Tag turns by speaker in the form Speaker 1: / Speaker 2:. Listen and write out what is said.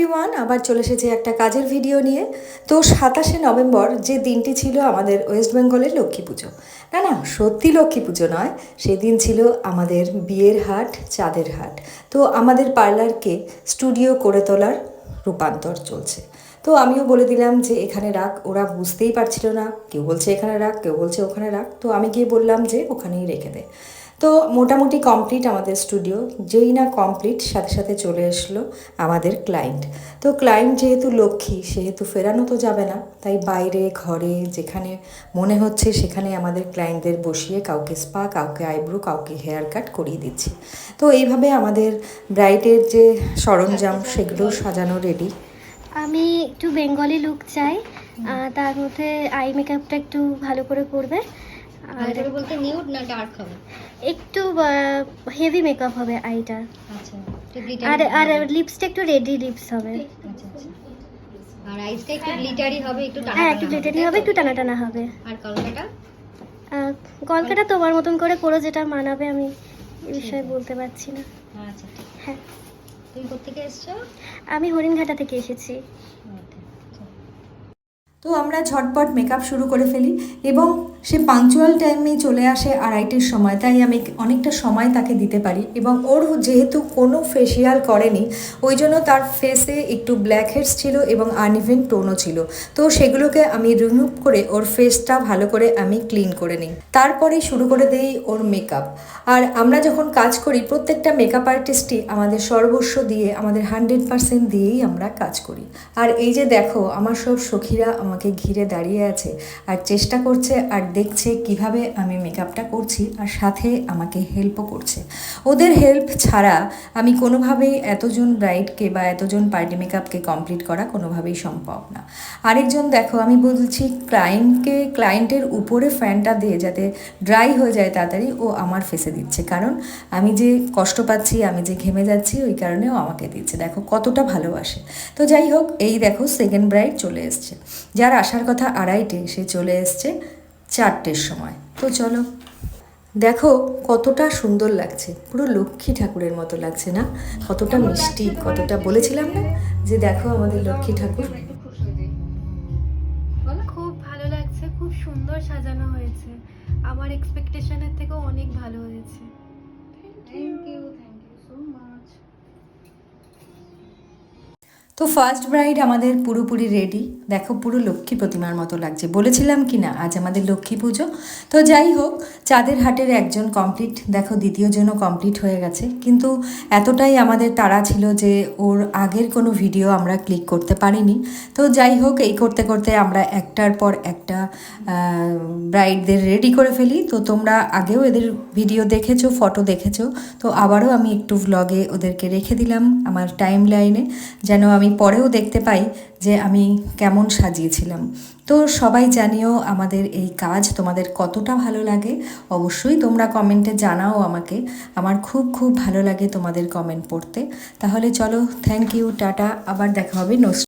Speaker 1: Everyone আবার চলে এসেছে একটা কাজের ভিডিও নিয়ে। তো সাতাশে নভেম্বর যে দিনটি ছিল আমাদের ওয়েস্ট বেঙ্গলের লক্ষ্মী পুজো। না না, সত্যি লক্ষ্মী পুজো নয়, সেদিন ছিল আমাদের বিয়ের হাট, চাঁদের হাট। তো আমাদের পার্লারকে স্টুডিও করে তোলার রূপান্তর চলছে। তো আমিও বলে দিলাম যে, এখানে রাখ, ওরা বুঝতেই পারছিল না। কেউ বলছে এখানে রাখ, কেউ বলছে ওখানে রাখ। তো আমি গিয়ে বললাম যে, ওখানেই রেখে দে। তো মোটামুটি কমপ্লিট আমাদের স্টুডিও যেই না কমপ্লিট সাথে সাথে চলে আসলো আমাদের ক্লায়েন্ট তো ক্লায়েন্ট যেহেতু লক্ষ্মী সেহেতু ফেরানো তো যাবে না তাই বাইরে ঘরে যেখানে মনে হচ্ছে সেখানে আমাদের ক্লায়েন্টদের বসিয়ে কাউকে স্পা কাউকে আইব্রো কাউকে হেয়ার কাট করিয়ে দিচ্ছি। তো এইভাবে আমাদের ব্রাইডের যে সরঞ্জাম সেগুলো সাজানো রেডি
Speaker 2: আমি একটু বেঙ্গলি লুক চাই তার মধ্যে আই মেকআপটা একটু ভালো করে করবে আর
Speaker 3: বলতে নিউড না ডার্ক হবে?
Speaker 2: একটু হেভি মেকআপ হবে আইটার
Speaker 3: আচ্ছা
Speaker 2: আর আর
Speaker 3: হবে।
Speaker 2: লিপসটা একটু রেডি লিপস হবে।
Speaker 3: আচ্ছা আচ্ছা। আর আইসটা একটু গ্লিটারি হবে একটু টানা
Speaker 2: হ্যাঁ একটু গ্লিটারি হবে একটু টানা টানা হবে।
Speaker 3: আর কলকাটা
Speaker 2: তোমার মতন করে করো যেটা মানাবে আমি এই বিষয়ে বলতে পারছি না।
Speaker 3: আচ্ছা
Speaker 2: হ্যাঁ।
Speaker 3: তুমি কোথেকে এসছো?
Speaker 2: আমি হরিণঘাটা থেকে এসেছি।
Speaker 3: চলো।
Speaker 1: তো আমরা ঝটপট মেকআপ শুরু করে ফেলি এবং সে পাংচুয়াল টাইমেই চলে আসে আড়াইটের সময়, তাই আমি অনেকটা সময় তাকে দিতে পারি এবং ওর যেহেতু কোনো ফেসিয়াল করেনি, ওই জন্য তার ফেসে একটু ব্ল্যাক হেডস ছিল এবং আনইভেন টোনও ছিল। তো সেগুলোকে আমি রিমুভ করে ওর ফেসটা ভালো করে আমি ক্লিন করে নিই। তারপরেই শুরু করে দেই ওর মেকআপ আর আমরা যখন কাজ করি, প্রত্যেকটা মেকআপ আর্টিস্টই আমাদের সর্বস্ব দিয়ে, আমাদের হান্ড্রেড পার্সেন্ট দিয়েই আমরা কাজ করি। আর এই যে দেখো, আমার সব সখীরা আমাকে ঘিরে দাঁড়িয়ে আছে আর চেষ্টা করছে আর দেখছে কীভাবে আমি মেকআপটা করছি আর সাথে আমাকে হেল্পও করছে। ওদের হেল্প ছাড়া আমি কোনোভাবেই এতজন ব্রাইডকে বা এতজন পার্টি মেকআপকে কমপ্লিট করা কোনোভাবেই সম্ভব না। আরেকজন দেখো, আমি বলছি ক্লায়েন্টকে ক্লায়েন্টের উপরে ফ্যানটা দিয়ে যাতে ড্রাই হয়ে যায় তাড়াতাড়ি, ও আমার ফেসে দিচ্ছে। কারণ আমি যে কষ্ট পাচ্ছি, আমি যে ঘেমে যাচ্ছি, ওই কারণে ও আমাকে দিচ্ছে। দেখো কতটা ভালোবাসে। তো যাই হোক, এই দেখো সেকেন্ড ব্রাইড চলে এসছে। যার আসার কথা আড়াইটে, সে চলে এসছে চারটের সময়। তো চলো, দেখো কতটা সুন্দর লাগছে। পুরো লক্ষ্মী ঠাকুরের মতো লাগছে না? কতটা মিষ্টি, কতটা বলেছিলাম না যে দেখো আমাদের লক্ষ্মী ঠাকুর।
Speaker 4: খুব ভালো লাগছে, খুব সুন্দর সাজানো হয়েছে। আমার এক্সপেকটেশনের থেকেও অনেক ভালো
Speaker 1: তো ফার্স্ট ব্রাইড আমাদের পুরোপুরি রেডি দেখো পুরো লক্ষ্মী প্রতিমার মতো লাগছে। বলেছিলাম কি না? আজ আমাদের লক্ষ্মী পুজো। তো যাই হোক চাঁদের হাটের একজন কমপ্লিট দেখো দ্বিতীয় জনও কমপ্লিট হয়ে গেছে। কিন্তু এতটাই আমাদের তাড়া ছিল যে ওর আগের কোনো ভিডিও আমরা ক্লিক করতে পারিনি। তো যাই হোক, এই করতে করতে আমরা একটার পর একটা ব্রাইডদের রেডি করে ফেলি। তো তোমরা আগেও এদের ভিডিও দেখেছ ফটো দেখেছ। তো আবারও আমি একটু ভ্লগে ওদেরকে রেখে দিলাম আমার টাইম লাইনে যেন আমি পরেও দেখতে পাই যে আমি কেমন সাজিয়েছিলাম। তো সবাই জানিও আমাদের এই কাজ তোমাদের কতটা ভালো লাগে। অবশ্যই তোমরা কমেন্টে জানাও আমাকে। আমার খুব খুব ভালো লাগে তোমাদের কমেন্ট পড়তে। তাহলে চলো থ্যাংক ইউ টাটা। আবার দেখা হবে নেক্সট